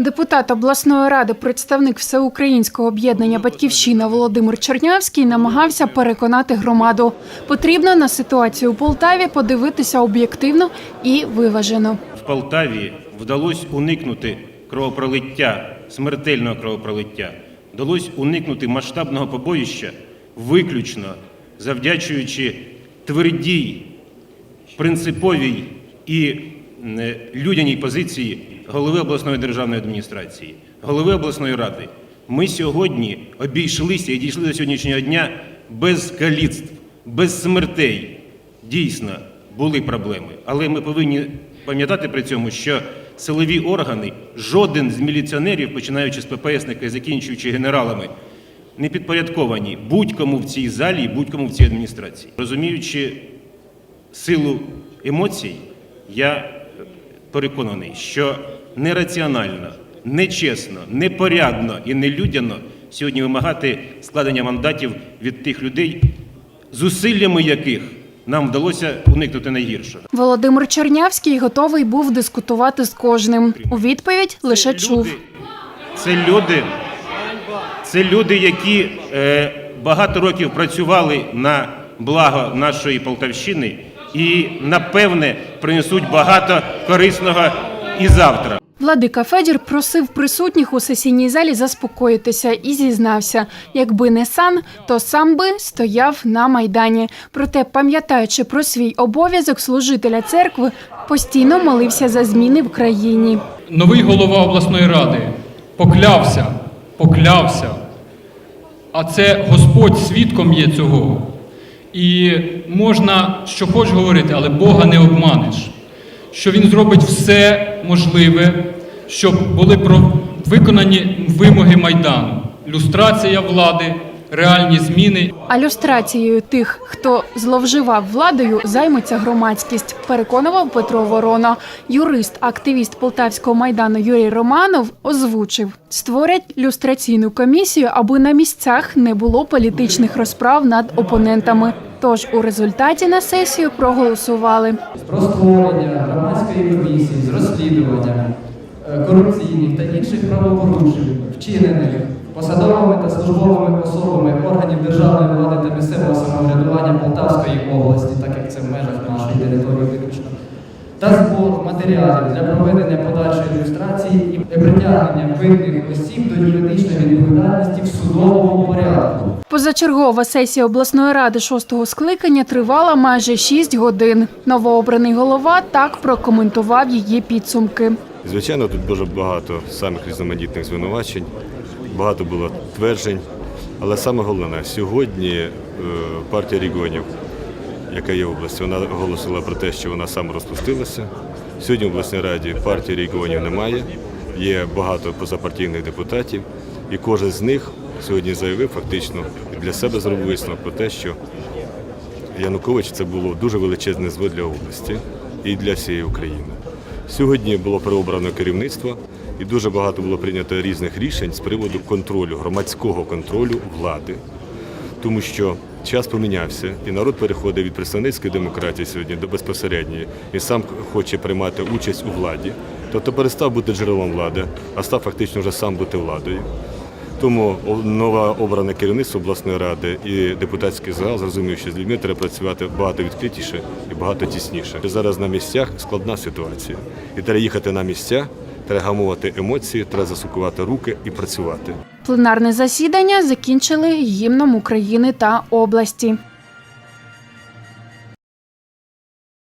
Депутат обласної ради, представник всеукраїнського об'єднання Батьківщина Володимир Чернявський намагався переконати громаду. Потрібно на ситуацію у Полтаві подивитися об'єктивно і виважено. В Полтаві вдалося уникнути кровопролиття, смертельного кровопролиття. Вдалося уникнути масштабного побоїща виключно завдячуючи твердій, принциповій і е, людяній позиції голови обласної державної адміністрації, голови обласної ради. Ми сьогодні обійшлися і дійшли до сьогоднішнього дня без каліцтв, без смертей. Дійсно, були проблеми, але ми повинні пам'ятати при цьому, що силові органи, жоден з міліціонерів, починаючи з ППСника і закінчуючи генералами, не підпорядковані будь-кому в цій залі будь-кому в цій адміністрації. Розуміючи силу емоцій, я переконаний, що нераціонально, нечесно, непорядно і нелюдяно сьогодні вимагати складення мандатів від тих людей, зусиллями яких нам вдалося уникнути найгіршого. Володимир Чернявський готовий був дискутувати з кожним. У відповідь лише Це чув. люди- Це люди, це люди, які е, багато років працювали на благо нашої Полтавщини і, напевне, принесуть багато корисного і завтра. Владика Федір просив присутніх у сесійній залі заспокоїтися і зізнався, якби не сан, то сам би стояв на майдані. Проте, пам'ятаючи про свій обов'язок служителя церкви, постійно молився за зміни в країні. Новий голова обласної ради поклявся, поклявся. А це Господь свідком є цього. І можна що хоч говорити, але Бога не обманеш. Що Він зробить все можливе, щоб були виконані вимоги Майдану, люстрація влади, реальні зміни А люстрацією тих, хто зловживав владою, займеться громадськість, переконував Петро Ворона. Юрист, активіст полтавського майдану Юрій Романов озвучив: створять люстраційну комісію, аби на місцях не було політичних розправ над опонентами. Тож у результаті на сесію проголосували. про створення громадської комісії з розслідування е, корупційних та інших правопорушень, вчинених посадовими та службовими особами органів державної влади та місцевого самоврядування Полтавської області, так як це в межах нашої території виключно, та збор матеріалів для проведення подальшої ілюстрації і притягнення винних осіб до юридичної відповідальності в судовому порядку. Позачергова сесія обласної ради шостого скликання тривала майже 6 годин. Новообраний голова так прокоментував її підсумки. Звичайно, тут дуже багато самих різноманітних звинувачень, багато було тверджень. Але саме головне, сьогодні е, партія регіонів, яка є в області, вона оголосила про те, що вона саме розпустилася. Сьогодні в обласній раді партії регіонів немає, є багато позапартійних депутатів, і кожен з них сьогодні заявив фактично для себе зробив висновок про те, що Янукович це було дуже величезне зло для області і для всієї України. Сьогодні було переобрано керівництво і дуже багато було прийнято різних рішень з приводу контролю, громадського контролю влади. Тому що час помінявся, і народ переходить від представницької демократії сьогодні до безпосередньої. Він сам хоче приймати участь у владі. Тобто перестав бути джерелом влади, а став фактично вже сам бути владою. Тому нове обране керівництво обласної ради і депутатський зал зрозумів, що з людьми треба працювати багато відкритіше і багато тісніше. Зараз на місцях складна ситуація. І треба їхати на місця, треба гамувати емоції, треба засукувати руки і працювати. Пленарне засідання закінчили гімном України та області.